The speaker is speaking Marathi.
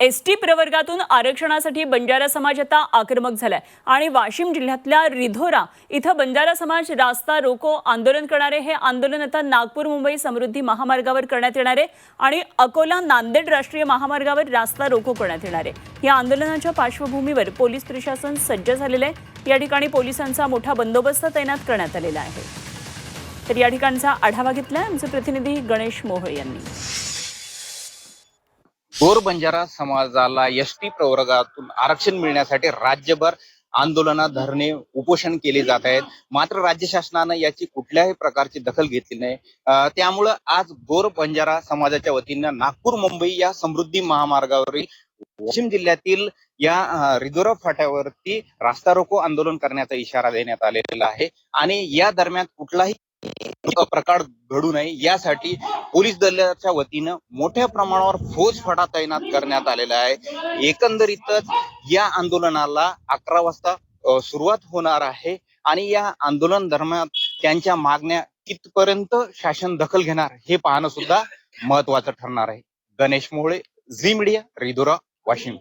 एस टी प्रवर्गातून आरक्षणासाठी बंजारा समाज आता आक्रमक झालाय. आणि वाशिम जिल्ह्यातल्या रिधोरा इथं बंजारा समाज रास्ता रोको आंदोलन करणारे हे आंदोलन आता नागपूर मुंबई समृद्धी महामार्गावर करण्यात येणार आहे आणि अकोला नांदेड राष्ट्रीय महामार्गावर रास्ता रोको करण्यात येणार. आहे या आंदोलनाच्या पार्श्वभूमीवर पोलीस प्रशासन सज्ज झालेलं आहे. या ठिकाणी पोलिसांचा मोठा बंदोबस्त तैनात करण्यात आलेला आहे. तर या ठिकाणचा आढावा घेतलाय आमचे प्रतिनिधी गणेश मोहोळ यांनी. गोर बंजारा समाजाला एस टी प्रवर्गातून आरक्षण मिळण्यासाठी राज्यभर आंदोलना धरणे उपोषण केले जात आहेत. मात्र राज्य शासनानं याची कुठल्याही प्रकारची दखल घेतली नाही. त्यामुळं आज गोर बंजारा समाजाच्या वतीनं नागपूर मुंबई या समृद्धी महामार्गावरील वाशिम जिल्ह्यातील या अं, रिदोरा फाट्यावरती रास्ता रोको आंदोलन करण्याचा इशारा देण्यात आलेला आहे. आणि या दरम्यान कुठलाही प्रकार घडू नये. यासाठी पोलीस दलाच्या वतीनं मोठ्या प्रमाणावर फौजफाटा तैनात करण्यात आलेला आहे. एकंदरीतच या आंदोलनाला अकरा वाजता सुरुवात होणार आहे आणि या आंदोलन दरम्यान त्यांच्या मागण्या कितपर्यंत शासन दखल घेणार हे पाहणं सुद्धा महत्वाचं ठरणार आहे. Ganesh Mohale Zee media Ridhora Washim.